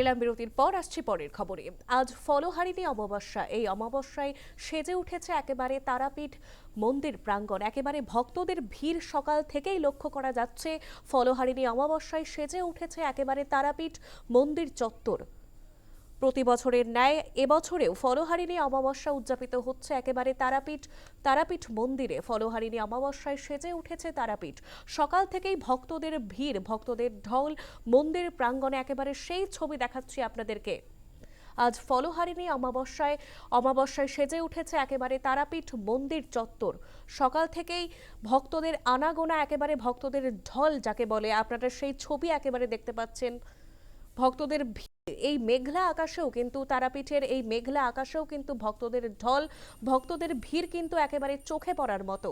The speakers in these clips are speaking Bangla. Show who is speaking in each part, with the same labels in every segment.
Speaker 1: এলাম বিরতির পর আসছি পরের খবরে। আজ ফলহারিণী অমাবস্যা। এই অমাবস্যায় সেজে উঠেছে একেবারে তারাপীঠ মন্দির প্রাঙ্গণ। একেবারে ভক্তদের ভিড় সকাল থেকেই লক্ষ্য করা যাচ্ছে। ফলহারিণী অমাবস্যায় সেজে উঠেছে একেবারে তারাপীঠ মন্দির চত্বর। প্রতি বছরের ন্যায়, এবছরেও ফলহারিণী অমাবস্যা উদযাপিত হচ্ছে একেবারে তারাপীঠ তারাপীঠ মন্দিরে। ফলহারিণী অমাবস্যায় সেজে উঠেছে তারাপীঠ। সকাল থেকেই ভক্তদের ভিড়, ভক্তদের ঢল, মন্দির প্রাঙ্গণে একেবারে সেই ছবি দেখাচ্ছি আপনাদেরকে। আজ ফলহারিণী অমাবস্যায় অমাবস্যায় সেজে উঠেছে একেবারে তারাপীঠ মন্দির চত্বর। সকাল থেকেই ভক্তদের আনাগোনা, একেবারে ভক্তদের ঢল, যাকে বলে আপনারা সেই ছবি একেবারে দেখতে পাচ্ছেন। ভক্তদের এই মেঘলা আকাশেও কিন্তু তারাপীঠের এই মেঘলা আকাশেও কিন্তু ভক্তদের ঢল, ভক্তদের ভিড় কিন্তু একেবারে চোখে পড়ার মতো।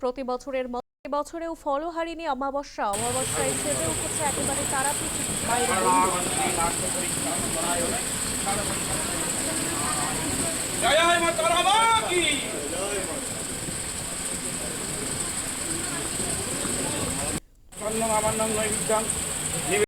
Speaker 1: প্রতি বছরের মতো বছরেও ফলহারিণী অমাবস্যা। অমাবস্যায় সেজে উঠেছে একেবারে তারাপীঠ
Speaker 2: আমার নাম নৈবিদ্যাং